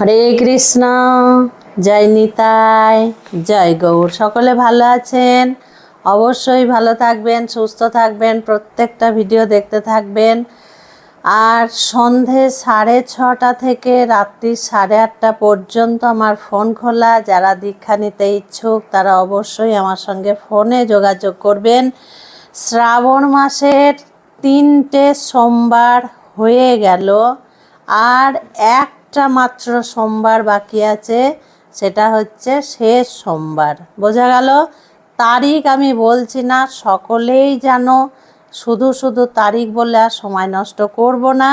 হরে কৃষ্ণ। জয় নিতাই, জয় গৌর। সকলে ভালো আছেন? অবশ্যই ভালো থাকবেন, সুস্থ থাকবেন, প্রত্যেকটা ভিডিও দেখতে থাকবেন। আর সন্ধে সাড়ে ছটা থেকে রাত্রি সাড়ে আটটা পর্যন্ত আমার ফোন খোলা। যারা দীক্ষা নিতে ইচ্ছুক, তারা অবশ্যই আমার সঙ্গে ফোনে যোগাযোগ করবেন। শ্রাবণ মাসের তিনটে সোমবার হয়ে গেল। আর একটা মাত্র সোমবার বাকি আছে, সেটা হচ্ছে শেষ সোমবার। বোঝা গেল? তারিখ আমি বলছি না, সকলেই জানো, শুধু শুধু তারিখ বলে আর সময় নষ্ট করব না।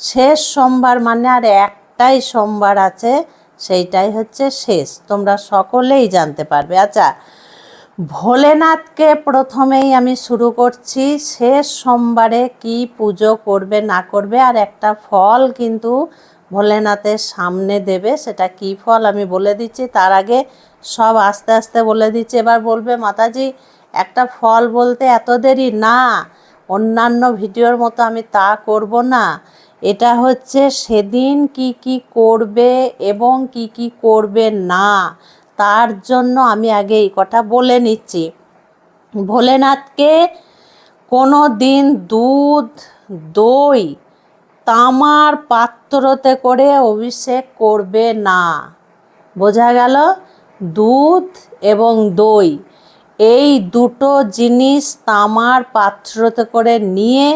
শেষ সোমবার মানে আর একটাই সোমবার আছে, সেইটাই হচ্ছে শেষ। তোমরা সকলেই জানতে পারবে। আচ্ছা ভোলেনাথকে প্রথমেই আমি শুরু করছি, শেষ সোমবারে কি পুজো করবে না করবে, আর একটা ফল কিন্তু ভোলেনাথের সামনে দেবে, সেটা কি ফল আমি বলে দিচ্ছি, তার আগে সব আস্তে আস্তে বলে দিচ্ছি। এবার বলবে, মাতাজি, একটা ফল বলতে এত দেরি? না, অন্যান্য ভিডিওর মতো আমি তা করব না। এটা হচ্ছে সেদিন কি কি করবে এবং কি কি করবে না, তার জন্য আমি আগে এই কথা বলে নিচ্ছি। ভোলেনাথকে কোনো দিন দুধ, দই তামার পাত্রতে করে অভিষেক করবে না। বোঝা গেল? দুধ এবং দই, এই দুটো জিনিস তামার পাত্রতে করে নিয়ে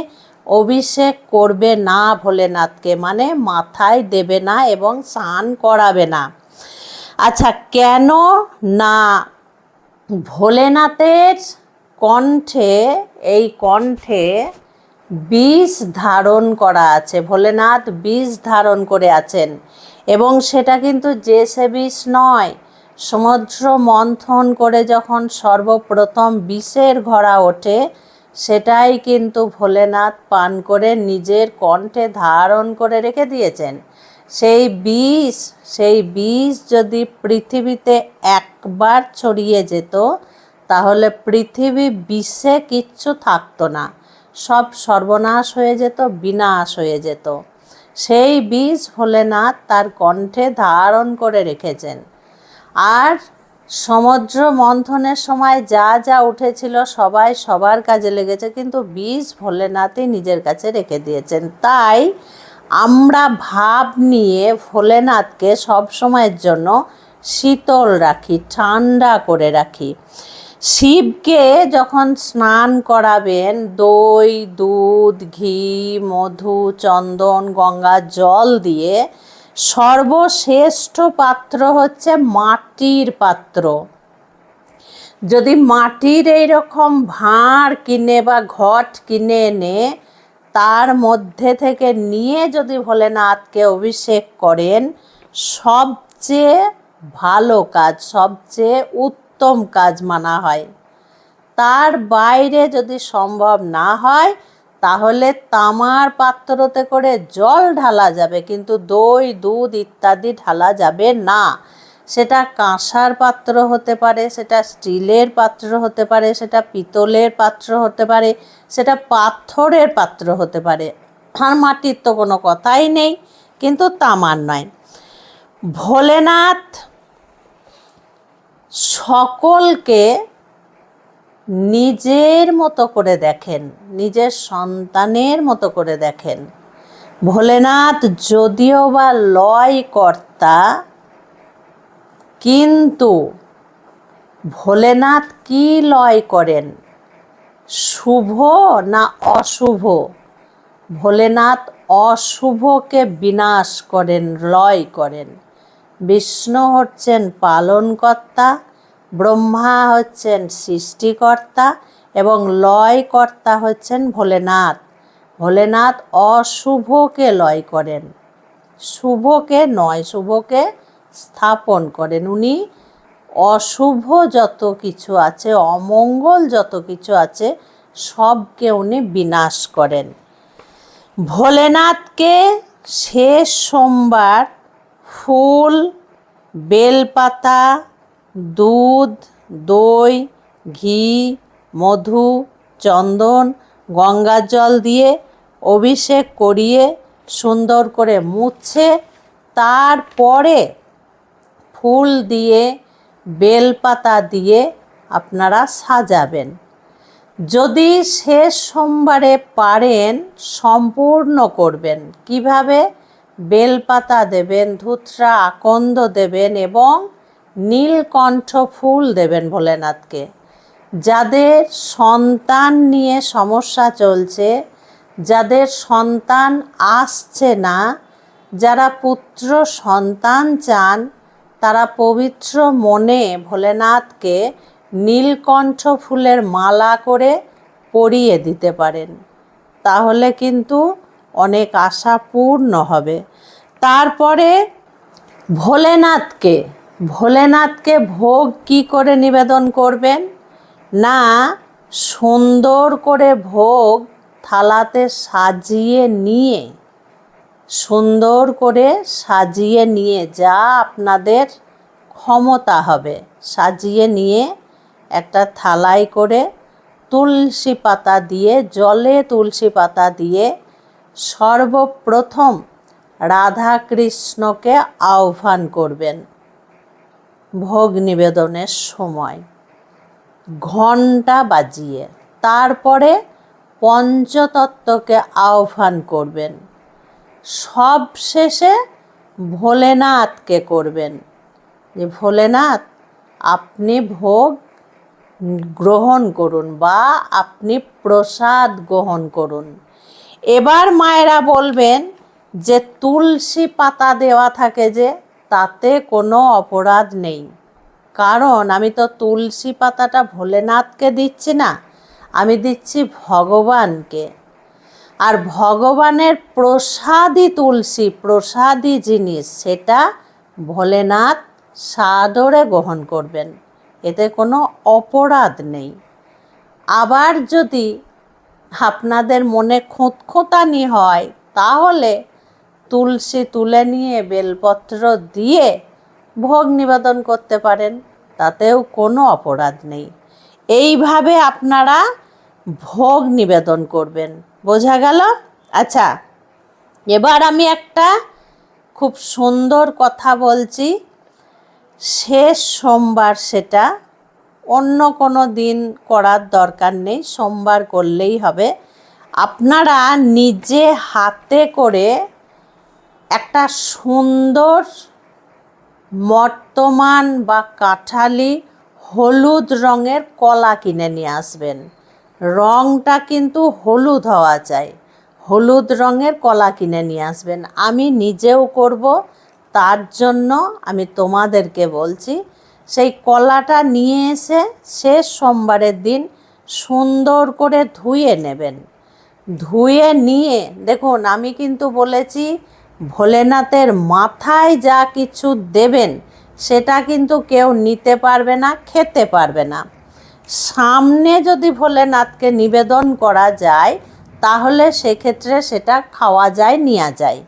অভিষেক করবে না ভোলেনাথকে। মানে মাথায় দেবে না এবং স্নান করাবে না। আচ্ছা কেন না ভোলেনাথের কণ্ঠে, এই কণ্ঠে বিষ ধারণ করা আছে, ভোলেনাথ বিষ ধারণ করে আছেন। এবং সেটা কিন্তু যে সে বিষ নয়, সমুদ্র মন্থন করে যখন সর্বপ্রথম বিষের ঘোড়া ওঠে, সেটাই কিন্তু ভোলেনাথ পান করে নিজের কণ্ঠে ধারণ করে রেখে দিয়েছেন। সেই বিষ সেই বিষ যদি পৃথিবীতে একবার ছড়িয়ে যেত, তাহলে পৃথিবী বিষে কিচ্ছু থাকতো না। সব সর্বনাশ হয়ে যেত, বিনাশ হয়ে যেত। সেই বীজ ভোলেনাথ তার কণ্ঠে ধারণ করে রেখেছেন। আর সমুদ্র মন্থনের সময় যা যা উঠেছিল সবাই সবার কাজে লেগেছে, কিন্তু বীজ ভোলেনাথই নিজের কাছে রেখে দিয়েছেন। তাই আমরা ভাব নিয়ে ভোলেনাথকে সব সময়ের জন্য শীতল রাখি, ঠান্ডা করে রাখি। শিবকে যখন স্নান করাবেন, দই, দুধ, ঘি, মধু, চন্দন, গঙ্গা, জল দিয়ে সর্বশ্রেষ্ঠ পাত্র হচ্ছে মাটির পাত্র। যদি মাটির এইরকম ভাঁড় কিনে বা ঘট কিনে এনে তার মধ্যে থেকে নিয়ে যদি ভোলেনাথকে অভিষেক করেন, সবচেয়ে ভালো কাজ, সবচেয়ে উত্তম কাজ মানা হয়। তার বাইরে যদি সম্ভব না হয়, তাহলে তামার পাত্রতে করে জল ঢালা যাবে, কিন্তু দই, দুধ ইত্যাদি ঢালা যাবে না। সেটা কাঁসার পাত্র হতে পারে, সেটা স্টিলের পাত্র হতে পারে, সেটা পিতলের পাত্র হতে পারে, সেটা পাথরের পাত্র হতে পারে। আর মাটির তো কোনো কথাই নেই, কিন্তু তামার নয়। ভোলেনাথ সকলকে নিজের মতো করে দেখেন, নিজের সন্তানের মতো করে দেখেন। ভোলেনাথ যদিও বা লয় কর্তা কিন্তু ভোলেনাথ কি লয় করেন? শুভ না অশুভ? ভোলেনাথ অশুভকে বিনাশ করেন, লয় করেন। বিষ্ণু হচ্ছেন পালনকর্তা ব্রহ্মা হচ্ছেন সৃষ্টিকর্তা এবং লয়কর্তা হচ্ছেন ভোলেনাথ। ভোলেনাথ অশুভকে লয় করেন। শুভকে নয়, শুভকে স্থাপন করেন। উনি অশুভ যত কিছু আছে, অমঙ্গল যত কিছু আছে, সবকে উনি বিনাশ করেন। ভোলেনাথকে শেষ সোমবার ফুল, বেলপাতা দুধ, দই, ঘি, মধু, চন্দন গঙ্গার জল দিয়ে অভিষেক করিয়ে সুন্দর করে মুছে তারপরে ফুল দিয়ে, বেলপাতা দিয়ে আপনারা সাজাবেন। যদি শেষ সোমবারে পারেন, সম্পূর্ণ করবেন। কীভাবে? বেলপাতা দেবেন, ধুতরা, আকন্দ দেবেন এবং নীলকণ্ঠ ফুল দেবেন ভোলেনাথকে। যাদের সন্তান নিয়ে সমস্যা চলছে, যাদের সন্তান আসছে না, যারা পুত্র সন্তান চান, তারা পবিত্র মনে ভোলেনাথকে নীলকণ্ঠ ফুলের মালা করে পরিয়ে দিতে পারেন। তাহলে কিন্তু অনেক আশা পূর্ণ হবে। তারপরে ভোলেনাথকে ভোলেনাথকে ভোগ কি করে নিবেদন করবেন? না, সুন্দর করে ভোগ থালাতে সাজিয়ে নিয়ে, সুন্দর করে সাজিয়ে নিয়ে যা আপনাদের ক্ষমতা হবে। সাজিয়ে নিয়ে একটা থালায় করে তুলসী পাতা দিয়ে, জলে তুলসী পাতা দিয়ে সর্বপ্রথম রাধা কৃষ্ণকে আহ্বান করবেন। ভোগ নিবেদনের সময়। ঘণ্টা বাজিয়ে তারপরে পঞ্চতত্ত্বকে আহ্বান করবেন। সব শেষে ভোলেনাথকে করবেন। যে ভোলেনাথ, আপনি ভোগ গ্রহণ করুন বা আপনি প্রসাদ গ্রহণ করুন। এবার মায়েরা বলবেন যে তুলসী পাতা দেওয়া থাকে যে তাতে কোনো অপরাধ নেই। কারণ আমি তো তুলসী পাতাটা ভোলেনাথকে দিচ্ছি না, আমি দিচ্ছি ভগবানকে। আর ভগবানের প্রসাদী তুলসী প্রসাদী জিনিস সেটা ভোলেনাথ সাদরে গ্রহণ করবেন। এতে কোনো অপরাধ নেই। আবার যদি আপনাদের মনে খোঁতখোঁতানি হয়, তাহলে তুলসী তুলে নিয়ে বেলপত্র দিয়ে ভোগ নিবেদন করতে পারেন, তাতেও কোনো অপরাধ নেই। এইভাবে আপনারা ভোগ নিবেদন করবেন। বোঝা গেল? আচ্ছা এবার আমি একটা খুব সুন্দর কথা বলছি। শেষ সোমবার সেটা অন্য কোনো দিন করার দরকার নেই, সোমবার করলেই হবে। আপনারা নিজে হাতে করে একটা সুন্দর মর্তমান বা কাঠালি হলুদ রঙের কলা কিনে নিয়ে আসবেন। রঙটা কিন্তু হলুদ হওয়া চাই। হলুদ রঙের কলা কিনে নিয়ে আসবেন। আমি নিজেও করব, তার জন্য আমি তোমাদেরকে বলছি, সেই কলাটা নিয়ে এসে শেষ সোমবারের দিন সুন্দর করে ধুয়ে নেবেন। ধুয়ে নিয়ে, দেখুন, আমি কিন্তু বলেছি ভোলেনাথের মাথায় যা কিছু দেবেন, সেটা কিন্তু কেউ নিতে পারবে না, খেতে পারবে না। সামনে যদি ভোলেনাথকে নিবেদন করা যায়, তাহলে সেক্ষেত্রে সেটা খাওয়া যায় নেওয়া যায়।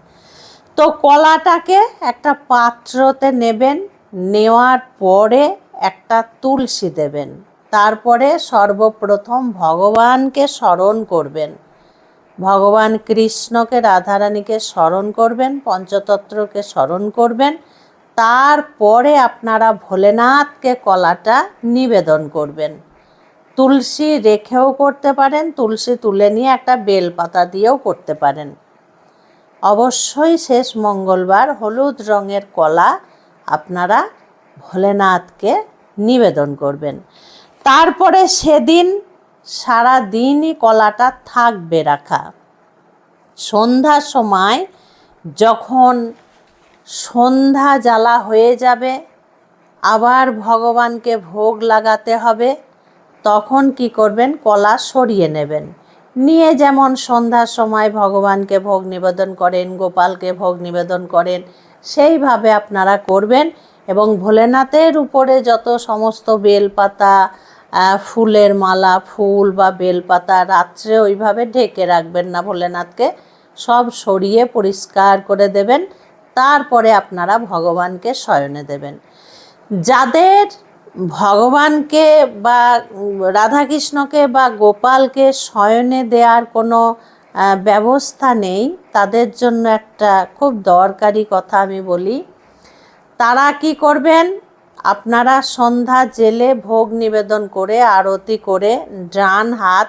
তো কলাটাকে একটা পাত্রতে নেবেন, নেওয়ার পরে একটা তুলসী দেবেন। তারপরে সর্বপ্রথম ভগবানকে স্মরণ করবেন। ভগবান কৃষ্ণকে রাধারানীকে স্মরণ করবেন, পঞ্চতত্ত্বকে স্মরণ করবেন। তারপরে আপনারা ভোলেনাথকে কলাটা নিবেদন করবেন। তুলসী রেখেও করতে পারেন, তুলসী তুলে নিয়ে একটা বেলপাতা দিয়েও করতে পারেন। অবশ্যই শেষ মঙ্গলবার হলুদ রঙের কলা আপনারা ভোলেনাথকে নিবেদন করবেন। তারপরে সেদিন সারা দিনই কলাটা থাকবে রাখা। সন্ধ্যার সময় যখন সন্ধ্যা জ্বালা হয়ে যাবে, আবার ভগবানকে ভোগ লাগাতে হবে, তখন কি করবেন? কলা সরিয়ে নেবেন। নিয়ে যেমন সন্ধ্যার সময় ভগবানকে ভোগ নিবেদন করেন, গোপালকে ভোগ নিবেদন করেন, সেইভাবে আপনারা করবেন এবং ভোলেনাথের উপরে যত সমস্ত বেলপাতা ফুলের মালা, ফুল বা বেলপাতা রাত্রে ওইভাবে ঢেকে রাখবেন না ভোলেনাথকে। সব সরিয়ে পরিষ্কার করে দেবেন, তারপরে আপনারা ভগবানকে শয়নে দেবেন। যাদের ভগবানকে বা রাধাকৃষ্ণকে বা গোপালকে শয়নে দেওয়ার কোনো ব্যবস্থা নেই, তাদের জন্য একটা খুব দরকারি কথা আমি বলি। তারা কি করবেন? আপনারা সন্ধ্যা জেলে ভোগ নিবেদন করে, আরতি করে ডান হাত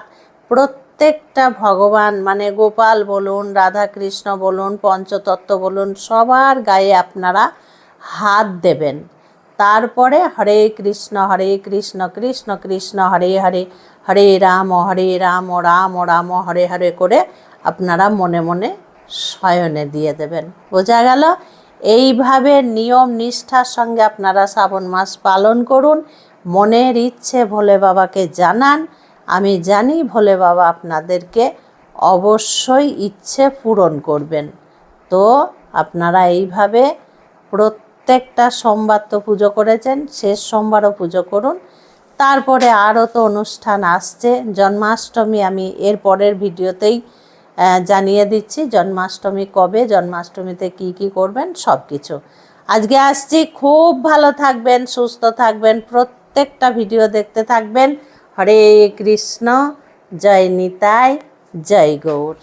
প্রত্যেকটা ভগবান মানে গোপাল বলুন, রাধাকৃষ্ণ বলুন, পঞ্চতত্ত্ব বলুন, সবার গায়ে আপনারা হাত দেবেন। তারপরে হরে কৃষ্ণ হরে কৃষ্ণ কৃষ্ণ কৃষ্ণ, হরে হরে হরে রাম হরে রাম রাম রাম, হরে হরে করে আপনারা মনে মনে শয়নে দিয়ে দেবেন। বোঝা গেল? এইভাবে নিয়ম নিষ্ঠার সঙ্গে আপনারা শ্রাবণ মাস পালন করুন। মনের ইচ্ছে ভোলে বাবাকে জানান। আমি জানি ভোলে বাবা আপনাদেরকে অবশ্যই ইচ্ছে পূরণ করবেন। তো আপনারা এইভাবে প্রত্যেকটা সোমবার তো পুজো করেছেন, শেষ সোমবারও পুজো করুন। তারপরে আরও তো অনুষ্ঠান আসছে। জন্মাষ্টমী আমি এর পরের ভিডিওতেই জানিয়ে দিচ্ছি, জন্মাষ্টমী কবে, জন্মাষ্টমীতে কি কি করবেন সব কিছু আজকে আসছি, খুব ভালো থাকবেন, সুস্থ থাকবেন, প্রত্যেকটা ভিডিও দেখতে থাকবেন। হরে কৃষ্ণ, জয় নিতাই, জয় গৌর।